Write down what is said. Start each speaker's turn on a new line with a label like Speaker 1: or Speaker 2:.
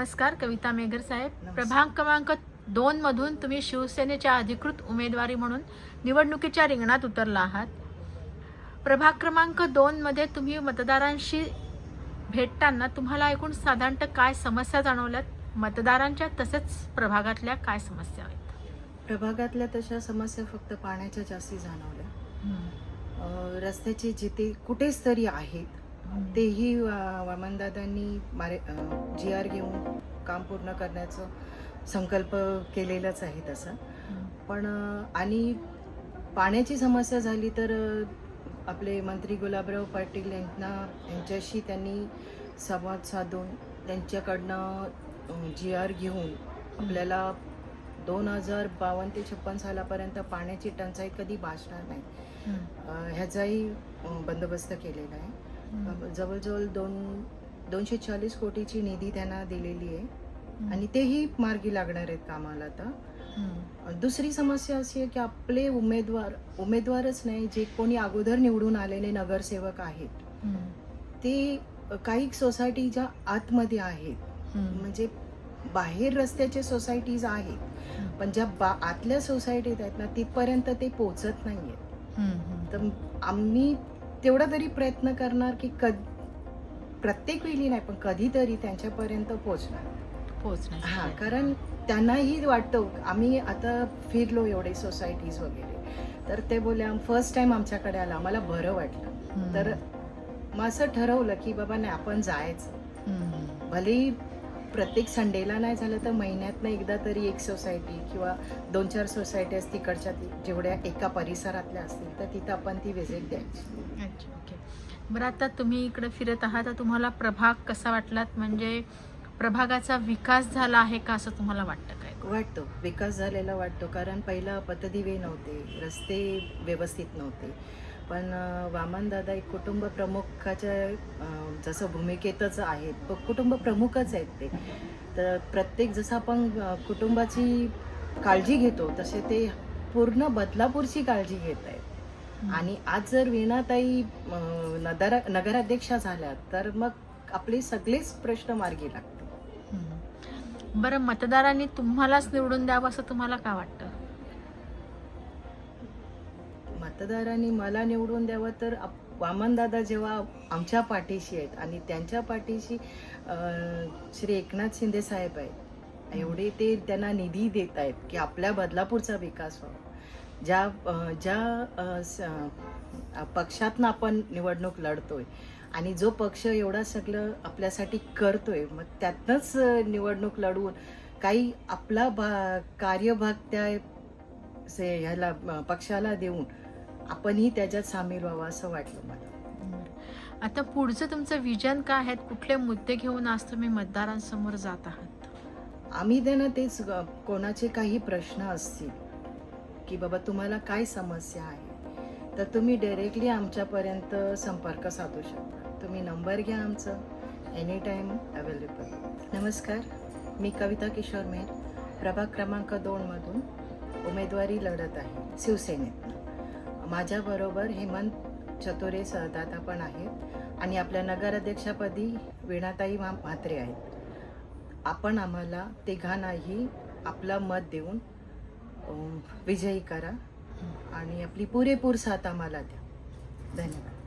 Speaker 1: नमस्कार कविता मेघर साहेब. प्रभाग क्रमांक दोन मधून तुम्ही शिवसेनेच्या अधिकृत उमेदवारी म्हणून निवडणुकीच्या रिंगणात उतरला आहात. प्रभाग क्रमांक दोन मध्ये तुम्ही मतदारांशी भेटताना तुम्हाला एकूण साधारणतः काय समस्या जाणवल्यात? मतदारांच्या तसेच प्रभागातल्या काय समस्या आहेत?
Speaker 2: प्रभागातल्या तशा समस्या फक्त पाण्याच्या जास्ती जाणवल्या. रस्त्याचे जिथे कुठेच तरी आहेत तेही वामनदादांनी मारे जी आर घेऊन काम पूर्ण करण्याचं संकल्प केलेलाच आहे तसा. पण आणि पाण्याची समस्या झाली तर आपले मंत्री गुलाबराव पाटील यांना यांच्याशी त्यांनी संवाद साधून त्यांच्याकडनं जी आर घेऊन आपल्याला दोन हजार बावन्न ते छप्पन सालापर्यंत पाण्याची टंचाई कधी भासणार नाही. ह्याचाही बंदोबस्त केलेला आहे. जवळजवळ दोन दोनशे चाळीस कोटीची निधी त्यांना दिलेली आहे. आणि तेही मार्गी लागणार आहेत कामाला आता. दुसरी समस्या अशी आहे की आपले उमेदवार उमेदवारच नाही जे कोणी अगोदर निवडून आलेले नगरसेवक आहेत. ते काही सोसायटीच्या आतमध्ये आहेत. म्हणजे बाहेर रस्त्याचे सोसायटीज आहेत. पण ज्या बा आतल्या सोसायटीत आहेत ना तिथपर्यंत ते पोचत नाही आहेत तर आम्ही तेवढा तरी प्रयत्न करणार की कध प्रत्येक वेळी नाही पण कधीतरी त्यांच्यापर्यंत पोचणार
Speaker 1: पोहोचणार.
Speaker 2: हा कारण त्यांनाही वाटतं आम्ही आता फिरलो एवढे सोसायटीज वगैरे. तर ते बोले फर्स्ट टाइम आमच्याकडे आला आम्हाला बरं वाटलं. तर मग असं ठरवलं की बाबा नाही आपण जायचं. भलेही प्रत्येक संडेला नाही झालं तर महिन्यातनं एकदा तरी एक सोसायटी किंवा दोन चार सोसायटीज तिकडच्या जेवढ्या एका परिसरातल्या असतील तर तिथं आपण ती व्हिजिट द्यायची.
Speaker 1: अच्छा ओके बरं आता तुम्ही इकडे फिरत आहात तर तुम्हाला प्रभाग कसा वाटलात? म्हणजे प्रभागाचा विकास झाला आहे का असं तुम्हाला वाटतं काय?
Speaker 2: वाटतो. विकास झालेला वाटतो कारण पहिला पतदिवे नव्हते रस्ते व्यवस्थित नव्हते. पण वामनदादा एक कुटुंब प्रमुखाच्या जसं भूमिकेतच आहेत प- कुटुंब प्रमुखच आहेत ते. तर प्रत्येक जसं आपण कुटुंबाची काळजी घेतो तसे ते पूर्ण बदलापूरची काळजी घेत आहेत. आणि आज जर वीणाताई अं, नगर नगराध्यक्षा झाल्या तर मग आपले सगळेच प्रश्न मार्गी
Speaker 1: हम्म. बरं मतदारांनी तुम्हालाच निवडून द्यावं असं तुम्हाला का वाटतं?
Speaker 2: मतदारांनी मला निवडून द्यावं तर वामनदादा जेव्हा आमच्या पाठीशी आहेत आणि त्यांच्या पाठीशी श्री एकनाथ शिंदे साहेब आहेत एवढे ते त्यांना निधी देत आहेत की आपल्या बदलापूरचा विकास व्हावा. ज्या ज्या स- पक्षातनं आपण निवडणूक लढतोय आणि जो पक्ष एवढा सगळं आपल्यासाठी करतोय मग त्यातनंच निवडणूक लढवून काही आपला भा कार्यभाग त्या से ह्याला पक्षाला देऊन आपणही त्याच्यात सामील व्हावं असं वाटलं मला.
Speaker 1: आता पुढचं तुमचं विजन काय आहेत कुठले मुद्दे घेऊन आज तुम्ही मतदारांसमोर जात आहात?
Speaker 2: आम्ही त्यांना तेच कोणाचे काही प्रश्न असतील की बाबा तुम्हाला काय समस्या आहे तर तुम्ही डायरेक्टली आमच्यापर्यंत संपर्क साधू शकता. तुम्ही नंबर घ्या आमचं एनी टाईम अवेलेबल नमस्कार मी कविता किशोर मेहर. प्रभाग क्रमांक दोनमधून उमेदवारी लढत आहे शिवसेनेतनं. माझ्याबरोबर हेमंत चतुरे सहदाता पण आहेत आणि आपल्या नगराध्यक्षपदी वीणाताई मा म्हात्रे आहेत. आपण आम्हाला तिघांनाही आपलं मत देऊन विजयी करा आणि आपली पुरेपूर साथ आम्हाला द्या. धन्यवाद.